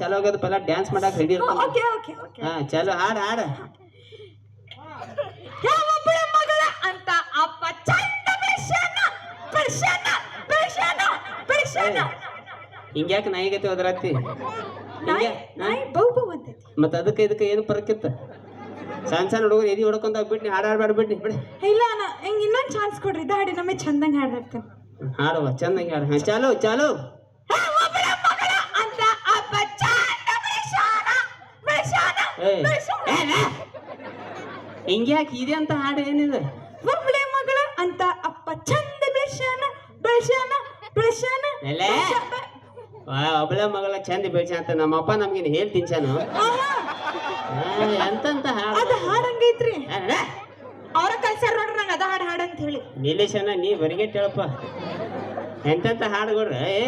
ಚಲೋ ಹೋಗೋದು ಪಲ್ಲ ಡ್ಯಾನ್ಸ್ ಮಾಡಕ್ ರೆಡಿ ಇರ್ತಾನ. ಓಕೆ ಓಕೆ ಓಕೆ ಹಾ ಚಲೋ ಹಾಡು ಹಾಡು. ಯಾವೊಬ್ಬಳ ಮಗಳ ಅಂತ ಅಪ್ಪ ಚಂದ ಬೆಳ್ಸ್ಯಾನ ಬೆಳ್ಸ್ಯಾನ ಬೆಳ್ಸ್ಯಾನ ಬೆಳ್ಸ್ಯಾನ ಹಿಂಗ್ಯಾಕೆ ನಾಯಿಗತಿ ಹೋದ್ರತ್ತಿ ನಾಯಿ ನಾಯಿ ಬೌ ಬೌ ಅಂತೈತಿ. ಮತ್ತ ಅದಕ್ಕೆ ಇದಕ್ಕೆ ಏನು ಪರಕಿತ್ತ ಸಣ್ಣ ಸಣ್ಣ ಹುಡುಗರು ಎದಿ ಹೊಡ್ಕೊಂತ ಬಿಡ್ನಿ ಹಾಡು ಬಿಡ್ನಿ ಬಿಡಿ ಇಲ್ಲ ಅಣ್ಣ ಹಿಂಗೆ ಇನ್ನೊಂದು ಚಾನ್ಸ್ ಕೊಡ್ರಿ ಇದು ಹಾಡಿ ನಮಗೆ ಚಂದಂಗೆ ಹಾಡಿರ್ತೇನೆ ಹಾಡುವ ಚಂದಂಗೆ ಹಾಡು. ಹಾಂ ಚಾಲು ಚಾಲು. ಹಿಂಗ್ಯಾಕೆ ಇದೆ ಅಂತ ಹಾಡು ಏನಿದೆ? ಒಬ್ಳೆ ಮಗಳ ಅಂತ ಅಪ್ಪ ಚಂದ ಬೆಳ್ಸ್ಯಾನ ಬೆಳ್ಸ್ಯಾನ ಬೆಳ್ಸ್ಯಾನ ಒಬ್ಳೆ ಒಬ್ಬಳ ಮಗಳ ಚಂದ ಬೆಳಸ ಅಂತ ನಮ್ಮಪ್ಪ ನಮ್ಗೇನು ಹೇಳ್ ತಿನ್ಸಾನು ಅಂತಂತ ಎಂತಂತ ಹಾಡು? ಅದು ಹಾಡಂಗೈತ್ರಿ? ಅವ್ರ ಕಲ್ಸ್ಯಾರ ನೋಡ್ರಿ ನಂಗೆ ಅದ ಹಾಡು ಹಾಡು ಅಂತ ಹೇಳಿ. ನಿಲೇಶನ ನೀ ಬರಿಗೆ ಹೇಳಪ್ಪ ಎಂತೆಂತ ಹಾಡುಗಳು ಏ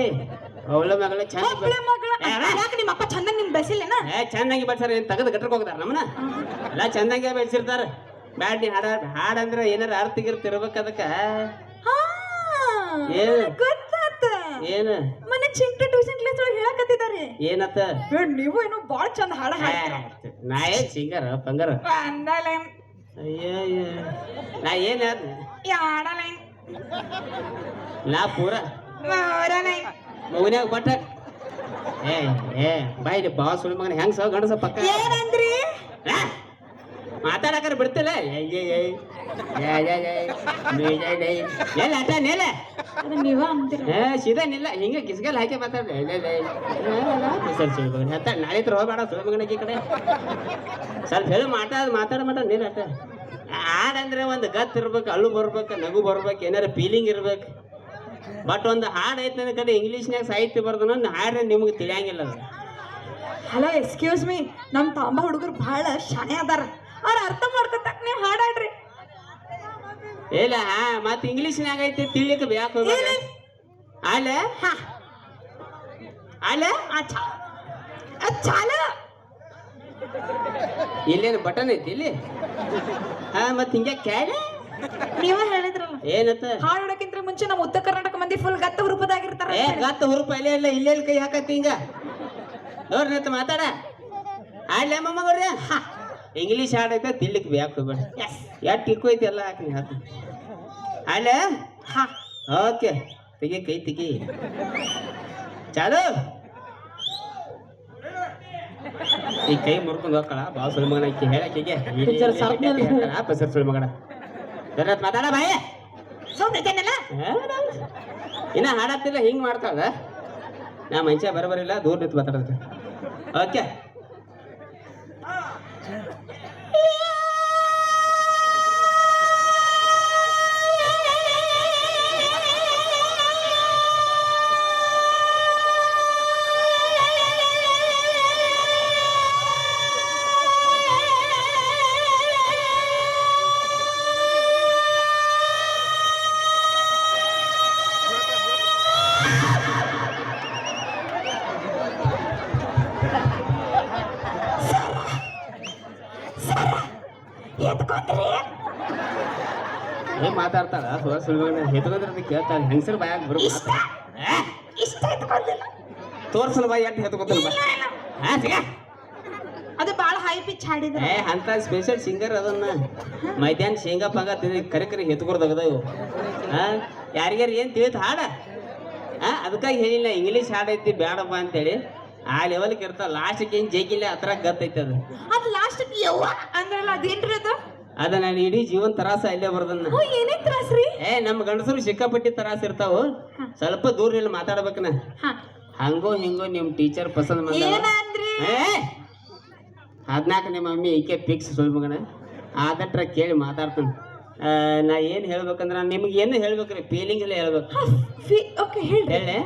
ಅವಳ ಮಗಳ ಚಂದ ಮಗಳ. ಯಾಕೆ ನಿಮ್ಮ ಅಪ್ಪ ಚಂದಂಗೆ ನಿಮ್ ಬೆಸಿಲ್ಲೇನ ಏ ಚಂದಾಗಿ ಬೆಳ್ಸಾರ ಏನ್ ತಗದು ಗಟ್ರಕ್ ಹೋಗ್ತಾರ ನಮ್ಮನ ಎಲ್ಲ ಚಂದಾಗಿ ಬೆಳ್ಸಿರ್ತಾರ ಬ್ಯಾಡ್ ನೀ ಹಾಡ ಹಾಡಂದ್ರ ಏನಾರ ಅರ್ಥ ಗಿರ್ತ ಇರ್ಬೇಕು ಅದಕ್ಕ. ಹಾ ಏನು? ಗೊತ್ತಾತ. ಏನು? ಮನೆ ಚಿಂಟು ಟ್ಯೂಷನ್ ಕ್ಲಾಸ್ ಒಳಗೆ ಹೇಳಕತ್ತಿದ್ದಾರೆ ಏನತ್ತ? ಏ, ನೀವು ಏನೋ ಬಾಳ ಚಂದ ಹಾಡ ಹಾಡ್ತೀರ. ನಾ ಏನ್ ಸಿಂಗರ್ ಪಂಗರ? ಅಂದಲೆ ಅಯ್ಯಯ್ಯ ಅಯ್ಯೋ. ನಾ ಏನ್ ಹೇಳ್ದೆ? ಯಾಡಲೆ. ನಾ ಪೂರ. ಮೂರನೆ. ಮಗನ್ಯಾಗ ಬಟ್ಟ ಏ ಏ ರೀ ಬಾ ಸುಳಿ ಮಗನ ಹೆಂಗ್ ಸಹ ಗಂಡಸ ಪಕ್ಕ ಏನಂದ್ರಿ? ಮಾತಾಡಕರ ಬಿಡ್ತಿಲ್ಲ ಎಲ್ಲ ಆಟ ನೆಲೆ ನೀವ ಅಂತೀರ ಸೀದಾ ನಿಲ್ಲ ಹಿಂಗೆ ಕಿಸ್ಗಲ್ ಹಾಕಿ ಮಾತಾಡ್ದೆ ಹತ್ತ ನಾಳೆ ಹತ್ರ ಹೋಗ್ಬೇಡ ಸುಳಿ ಮಗನ ಈ ಕಡೆ ಸ್ವಲ್ಪ ಹೇಳಿ ಮಾತಾಡ ಮಾತಾಡ ಮಾಡ ನೀರ್ ಆಟ ಹಾಡಂದ್ರೆ ಒಂದು ಗತ್ ಇರ್ಬೇಕು ಅಳು ಬರ್ಬೇಕು ನಗು ಬರ್ಬೇಕು ಏನಾರ ಫೀಲಿಂಗ್ ಇರ್ಬೇಕು ಬಟ್ ಒಂದು ಹಾಡು ಐತೆ ನನ್ನ ಕಡೆ ಇಂಗ್ಲೀಷ್ನ್ಯಾಗ ಸಾಹಿತ್ಯ ಬರ್ದನ ಹಾಡ್ರೆ ನಿಮ್ಗೆ ತಿಳಿಯಂಗಿಲ್ಲ ಅದು. ಹಲೋ ಎಕ್ಸ್ಕ್ಯೂಸ್ ಮೀ ನಮ್ಮ ತಾಂಬ ಹುಡುಗರು ಬಹಳ ಶಾಣೆ ಅದಾರ. ಅವ್ರ ಅರ್ಥ ಮಾಡ್ಕೊತಕ್ ನೀವು ಹಾಡಾಡ್ರಿ. ಇಲ್ಲ ಮತ್ತೆ ಇಂಗ್ಲೀಷ್ನ್ಯಾಗ ಐತಿ ತಿಳಿಯಕ್ಕೆ ಬ್ಯಾಕ್ ಏನೇನ್? ಅಲ್ಲ? ಅಲ್ಲ? ಚಾಲ. ಇಲ್ಲೇನು ಬಟನ್ ಐತಿ ಇಲ್ಲಿ? ಹಾ ಮತ್ತೆ ಹಿಂಗೆ ಕೇಳಿ ನೀವ ಹೇಳಿದ್ರಲ್ಲ. ಏನತ್ತ? ಹಾಡು ಹಾಡಕ್ಕಿಂತ ಮುಂಚೆ ನಮ್ಮ ಉತ್ತರ ಕರ್ನಾಟಕ ಮಂದಿ ಫುಲ್ ಗತ್ತ ಹುರುಪದಾಗಿರ್ತಾರೆ ಏ ಗತ್ತ ಹುರುಪ ಇಲ್ಲೇ ಇಲ್ಲ ಇಲ್ಲ ಕೈ ಹಾಕತ್ತಿ ಹಿಂಗ? ನೋಡ್ರಿ ಅಂತ ಮಾತಾಡ ಆಡ್ಲೆ ಮೊಮ್ಮಗವ್ರಿ ಇಂಗ್ಲೀಷ್ ಹಾಡೈತೆ ತಿಳ್ಲಿಕ್ಕೆ ಬ್ಯಾಕ್ ಹೋಗ್ಬೇಡ. ಎಷ್ಟು ಟಿಕ್ಕು ಐತಿ ಎಲ್ಲ ಹಾಕಿ ಹಾಕಿ. ಆಡ್ಲೆ ಹಾ. ಓಕೆ. ತೆಗಿ ಕೈ ತೆಗಿ. ಚಾಲು. ಈ ಕೈ ಮುರ್ಕೊಂಡು ಹೋಗ್ಕಳ ಬಾಳ ಸುಳ್ಳು ಮಗನ ಹೇಳಕ್ಕೆ. ಪಸರ್ ಸುಳ್ಳು ಮಗನ ಮಾತಾಡ ಬಾಯ. ಇನ್ನ ಹಾಡತ್ತಿಲ್ಲ ಹಿಂಗ್ ಮಾಡ್ತಾಳ. ನಾ ಮನುಷ್ಯ ಬರಬರಿಲ್ಲ ದೂರ ನಿಂತು ಮಾತಾಡತ್ತೆ ಓಕೆ ಎತ್ಕೊಂಡ್ರಿ ಏನ್ ಮಾತಾಡ್ತಾಳ ಸುಳ್ಳು ಸುಳ್ಳು. ಹೆತ್ಕೊಂಡ್ರೆ ಕೇಳ್ತಾಳ ಹೆಂಗಸರು ಬಾಯಾಗ ಬರು ಇಷ್ಟ? ಇಷ್ಟ ಎತ್ಕೊಂಡಿಲ್ಲ ತೋರ್ಸಲ್ ಬಾಯಿ ಎಟ್ಟು ಹೆತ್ಕೊತಾನ ಅದು ಬಹಳ ಹೈ ಪಿಚ್ ಹಾಡಿದ್ರೆ. ಅಂತ ಸ್ಪೆಷಲ್ ಸಿಂಗರ್ ಅದನ್ನ. ಮೈದಾನ ಶೇಂಗಾ ಪಾಗ ಕರಿ ಕರೆ ಹೆತ್ಕೊಡ್ದಗದವು ಹಾ? ಯಾರಿಗಾರ ಏನ್ ತಿಳಿತ ಹಾಡ? ಹಾ ಅದಕ್ಕಾಗಿ ಹೇಳಿಲ್ಲ. ಇಂಗ್ಲೀಷ್ ಹಾಡೈತಿ ಐತಿ ಬೇಡಪ್ಪ ಅಂತೇಳಿ. ಆ ಲೆವೆಲ್ಗೆ ಇರ್ತಾವ ಲಾಸ್ಟ್ ಏನ್ ಜೇಗಿಲ್ಲ ಹತ್ರ ಗತ್ತೈತಿ ಅದು. ಅದು ಲಾಸ್ಟ್ ಯವ್ವ ಅಂದ್ರಲ್ಲ ಅದೇನ್ರಿ ಅದು? ಅದ ನಾನು ಇಡೀ ಜೀವನ ತರಾಸ ಅಲ್ಲೇ ಬರ್ದನ್ನ. ಓ ಏನೇ ತ್ರಾಸ್ರಿ? ಏ ನಮ್ಮ ಗಂಡಸರು ಸಿಕ್ಕಾಪಟ್ಟಿ ತರಾಸ ಇರ್ತಾವ. ಸ್ವಲ್ಪ ದೂರ ಇಲ್ಲ ಮಾತಾಡ್ಬೇಕನ. ಹಾ. ಹಂಗೋ ಹಿಂಗೋ ನಿಮ್ ಟೀಚರ್ ಪಸಂದ್ ಬಂದ ಏನಂದ್ರಿ? ಹದ್ನಾಲ್ಕು ನಿಮ್ಮ ಮಮ್ಮಿ ಈಕೆ ಫಿಕ್ಸ್ ಸುಳ್ ಮಗನ. ಆದಟ್ರ ಕೇಳಿ ಮಾತಾಡ್ತಾನೆ. ನಾ ಏನು ಹೇಳ್ಬೇಕಂದ್ರ ನಿಮ್ಗೆ ಏನು ಹೇಳ್ಬೇಕ್ರಿ? ಫೀಲಿಂಗ್ ಎಲ್ಲ ಹೇಳ್ಬೇಕು. ಓಕೆ ಹೇಳ್ರಿ. ಹೇಳಿ.